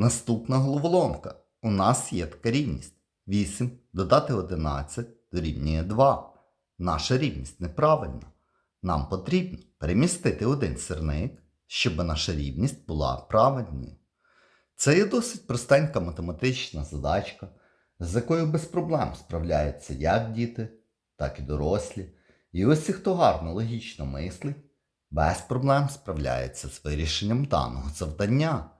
Наступна головоломка. У нас є така рівність. 8 додати 11 дорівнює 2. Наша рівність неправильна. Нам потрібно перемістити один сірник, щоб наша рівність була правильною. Це є досить простенька математична задачка, з якою без проблем справляються як діти, так і дорослі. І ось хто гарно логічно мислить, без проблем справляється з вирішенням даного завдання.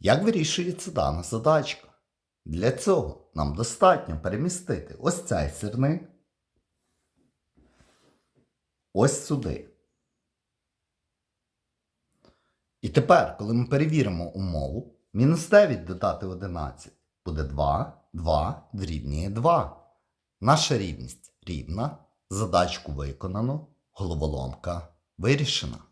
Як вирішується дана задачка? Для цього нам достатньо перемістити ось цей сирник ось сюди. І тепер, коли ми перевіримо умову, мінус 9 додати 11 буде 2, 2 дорівнює 2. Наша рівність рівна, задачку виконано, головоломка вирішена.